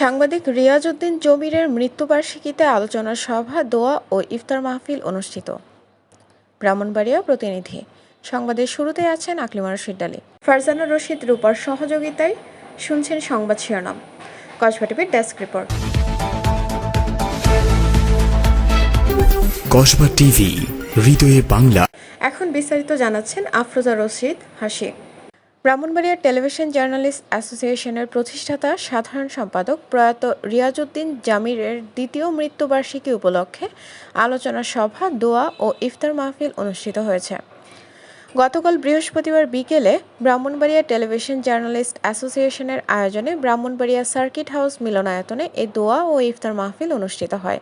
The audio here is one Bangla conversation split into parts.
সাংবাদিক রিয়াজউদ্দিন জমিরের মৃত্যুবার্ষিকীতে আলোচনা সভা দোয়া ও ইফতার মাহফিল অনুষ্ঠিত। ব্রাহ্মণবাড়িয়া প্রতিনিধি। সংবাদের শুরুতে আছেন আকলিমা রশিদ আলী। ফারজানা রশিদ রূপার সহযোগিতায় শুনছেন সংবাদ শিরোনাম। কসবা টিভির ডেস্ক রিপোর্ট। কসবা টিভি হৃদয়ে বাংলা। এখন বিস্তারিত জানাচ্ছেন আফরোজা রশিদ হাসি। ব্রাহ্মণবাড়িয়া টেলিভিশন জার্নালিস্ট অ্যাসোসিয়েশনের প্রতিষ্ঠাতা সাধারণ সম্পাদক প্রয়াত রিয়াজউদ্দিন জামিরের দ্বিতীয় মৃত্যুবার্ষিকী উপলক্ষে আলোচনা সভা, দোয়া ও ইফতার মাহফিল অনুষ্ঠিত হয়েছে। গতকাল বৃহস্পতিবার বিকেলে ব্রাহ্মণবাড়িয়া টেলিভিশন জার্নালিস্ট অ্যাসোসিয়েশনের আয়োজনে ব্রাহ্মণবাড়িয়া সার্কিট হাউস মিলনায়তনে এই দোয়া ও ইফতার মাহফিল অনুষ্ঠিত হয়।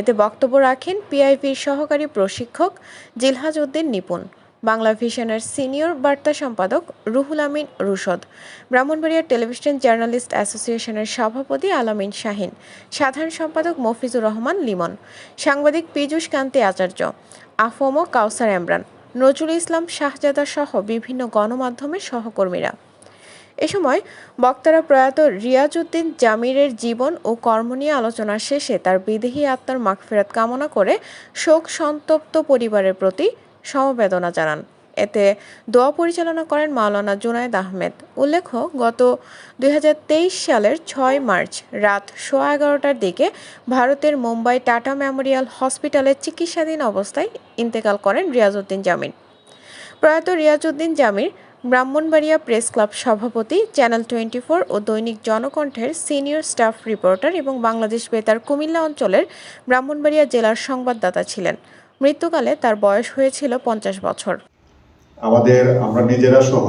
এতে বক্তব্য রাখেন পিআইপির সহকারী প্রশিক্ষক জিলহাজ উদ্দিন নিপুণ। বাংলা ভিশনের সিনিয়র বার্তা সম্পাদক রুহুল আমিন রুশদ ব্রাহ্মণবাড়িয়া টেলিভিশন জার্নালিস্ট অ্যাসোসিয়েশনের সভাপতি আলামিন শাহিন, সাধারণ সম্পাদক মফিজুর রহমান লিমন, সাংবাদিক পীযূষ কান্তি আচার্য, আফম কাউসার এমরান, নজরুল ইসলাম শাহজাদা সহ বিভিন্ন গণমাধ্যমের সহকর্মীরা। এ সময় বক্তারা প্রয়াত রিয়াজউদ্দিন জামিরের জীবন ও কর্ম নিয়ে আলোচনা শেষে তার বিদেহী আত্মার মাগফিরাত কামনা করে শোক সন্তপ্ত পরিবারের প্রতি সমবেদনা জানান। এতে দোয়া পরিচালনা করেন মাওলানা জুনায়দ আহমেদ। উল্লেখ্য, গত দু হাজার তেইশ সালের ছয় মার্চ রাত সোয়া এগারোটার দিকে ভারতের মুম্বাই টাটা মেমোরিয়াল হসপিটালে চিকিৎসাধীন অবস্থায় ইন্তেকাল করেন রিয়াজউদ্দিন জামির প্রয়াত রিয়াজউদ্দিন জামির ব্রাহ্মণবাড়িয়া প্রেস ক্লাব সভাপতি, চ্যানেল টোয়েন্টি ও দৈনিক জনকণ্ঠের সিনিয়র স্টাফ রিপোর্টার এবং বাংলাদেশ বেতার কুমিল্লা অঞ্চলের ব্রাহ্মণবাড়িয়া জেলার সংবাদদাতা ছিলেন। মৃত্যুকালে তার বয়স হয়েছিল পঞ্চাশ বছর। আমাদের আমরা নিজেরা সহ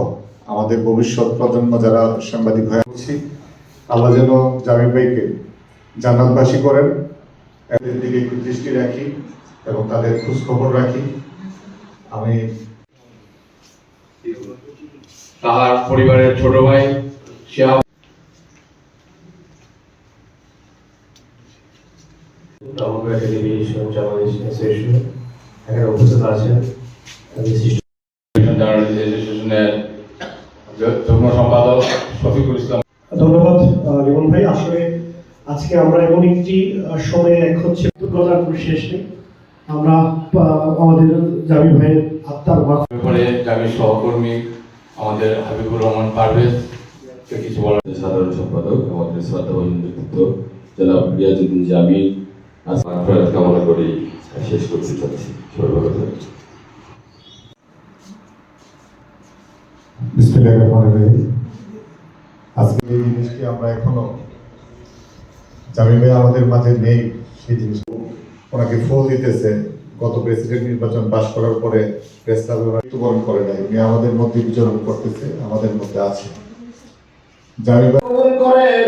আমাদের ভবিষ্যৎ প্রজন্ম যারা সাংবাদিক হয়ে আছি আল্লাহ যেন জামির ভাইকে জান্নাতবাসী করেন এদের দিকে একটু দৃষ্টি রাখি এবং তাদের খোঁজ খবর রাখি। আমি তাহার পরিবারের ছোট ভাই শিহাব আমরা টেলিভিশন জার্নালিস্ট অ্যাসোসিয়েশন এখানে উপস্থিত আছেন বিশিষ্ট জার্নালিস্ট অ্যাসোসিয়েশনের যুগ্ম সম্পাদক শফিকুল ইসলাম। ধন্যবাদ রিমন ভাই। আসলে আজকে আমরা এমন একটি সময়ে এক হচ্ছে কোনো শেষ নেই। আমরা আমাদের জামি ভাইয়ের আত্মার ব্যাপারে জামির সহকর্মী আমাদের হাবিবুর রহমান পারভেজ কিছু বলার সাধারণ সম্পাদক আমাদের শ্রদ্ধাবান ব্যক্তিত্ব জনাব রিয়াজুদ্দিন জামিল আপনার কামনা করি শেষ করতে চাচ্ছি। সবাই ভালো আজকে এই জিনিসটি আমরা এখনও ভাই আমাদের মাঝে নেই সেই জিনিস ওনাকে ফুল দিতেছে গত প্রেসিডেন্ট নির্বাচন পাশ করার পরে প্রেস ক্লাবে ওরা মৃত্যুবরণ করে নাই। উনি আমাদের মধ্যে বিচরণ করতেছে আমাদের মধ্যে আছে। ভাই করেন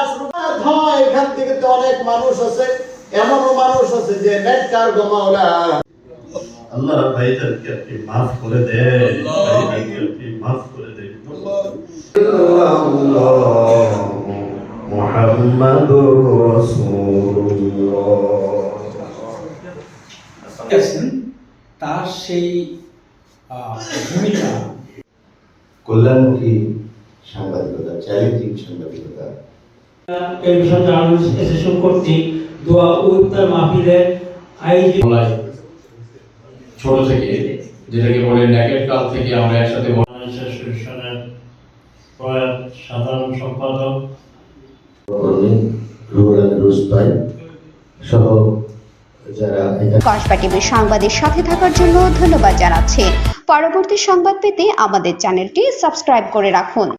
রোজাত হয় এখান থেকে তো অনেক মানুষ আছে এমনও মানুষ আছে যে নেককার গমাওলা আল্লাহ ভাইদেরকে আপনি মাফ করে দেন। ভাইদেরকে আপনি মাফ করে দেন। মুহাম্মাদুর রাসূলুল্লাহ তার সেই ভূমিকা কল্যাণমুখী সাংবাদিকতা চ্যালেঞ্জিং সাংবাদিকতা। টেলিভিশন জার্নালিস্ট অ্যাসোসিয়েশন কর্তৃক দোয়া ও ইফতার মাহফিলের আয়োজিত ছোট থেকে যেটাকে বলে ন্যাকেট কাল থেকে আমরা একসাথে সাধারণ সম্পাদক। সহ কসবা টিভির সংবাদের সাথে থাকার জন্য ধন্যবাদ জানাচ্ছি। পরবর্তী সংবাদ পেতে আমাদের চ্যানেলটি সাবস্ক্রাইব করে রাখুন।